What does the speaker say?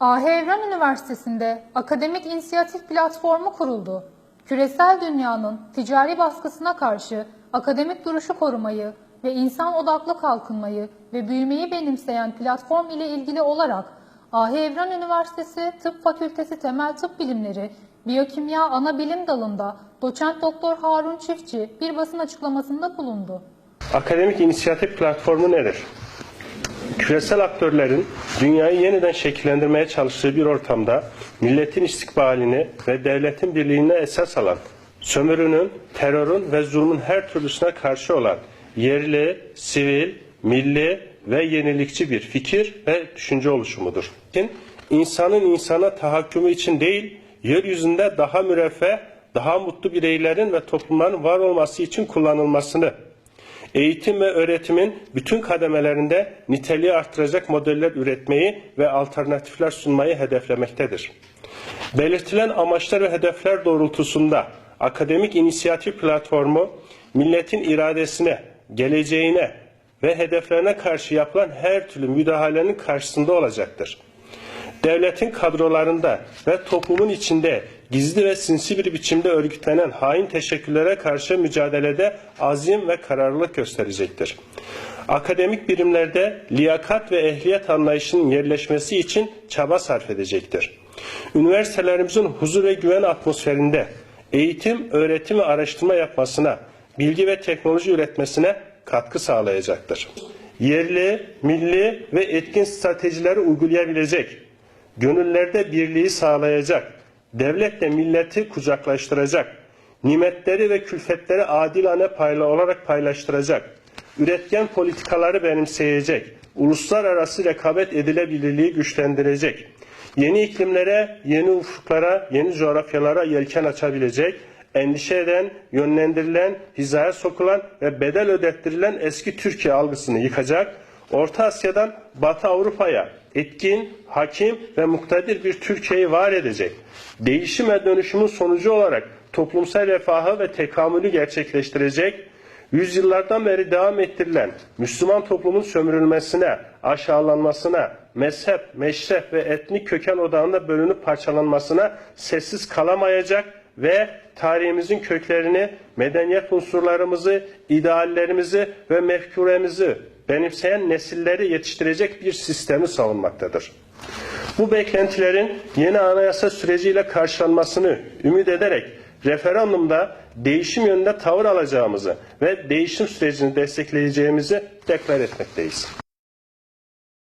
AH Evren Üniversitesi'nde akademik inisiyatif platformu kuruldu. Küresel dünyanın ticari baskısına karşı akademik duruşu korumayı ve insan odaklı kalkınmayı ve büyümeyi benimseyen platform ile ilgili olarak AH Evren Üniversitesi Tıp Fakültesi Temel Tıp Bilimleri Biyokimya Ana Bilim Dalı'nda doçent doktor Harun Çiftçi bir basın açıklamasında bulundu. Akademik inisiyatif platformu nedir? Küresel aktörlerin dünyayı yeniden şekillendirmeye çalıştığı bir ortamda milletin istikbalini ve devletin birliğine esas alan, sömürünün, terörün ve zulmün her türlüsüne karşı olan yerli, sivil, milli ve yenilikçi bir fikir ve düşünce oluşumudur. İnsanın insana tahakkümü için değil, yeryüzünde daha müreffeh, daha mutlu bireylerin ve toplumların var olması için kullanılmasını eğitim ve öğretimin bütün kademelerinde niteliği artıracak modeller üretmeyi ve alternatifler sunmayı hedeflemektedir. Belirtilen amaçlar ve hedefler doğrultusunda akademik inisiyatif platformu milletin iradesine, geleceğine ve hedeflerine karşı yapılan her türlü müdahalenin karşısında olacaktır devletin kadrolarında ve toplumun içinde gizli ve sinsi bir biçimde örgütlenen hain teşekküllere karşı mücadelede azim ve kararlılık gösterecektir. Akademik birimlerde liyakat ve ehliyet anlayışının yerleşmesi için çaba sarf edecektir. Üniversitelerimizin huzur ve güven atmosferinde eğitim, öğretim ve araştırma yapmasına, bilgi ve teknoloji üretmesine katkı sağlayacaktır. Yerli, milli ve etkin stratejileri uygulayabilecek, gönüllerde birliği sağlayacak, devletle milleti kucaklaştıracak, nimetleri ve külfetleri adilane payla olarak paylaştıracak, üretken politikaları benimseyecek, uluslararası rekabet edilebilirliği güçlendirecek, yeni iklimlere, yeni ufuklara, yeni coğrafyalara yelken açabilecek, endişe eden, yönlendirilen, hizaya sokulan ve bedel ödettirilen eski Türkiye algısını yıkacak, Orta Asya'dan Batı Avrupa'ya etkin, hakim ve muktedir bir Türkiye'yi var edecek. Değişim ve dönüşümün sonucu olarak toplumsal refahı ve tekamülü gerçekleştirecek, yüzyıllardan beri devam ettirilen Müslüman toplumun sömürülmesine, aşağılanmasına, mezhep, meşrep ve etnik köken odağında bölünüp parçalanmasına sessiz kalamayacak ve tarihimizin köklerini, medeniyet unsurlarımızı, ideallerimizi ve mefkuremizi benimseyen nesilleri yetiştirecek bir sistemi savunmaktadır. Bu beklentilerin yeni anayasa süreciyle karşılanmasını ümit ederek referandumda değişim yönünde tavır alacağımızı ve değişim sürecini destekleyeceğimizi deklar etmekteyiz.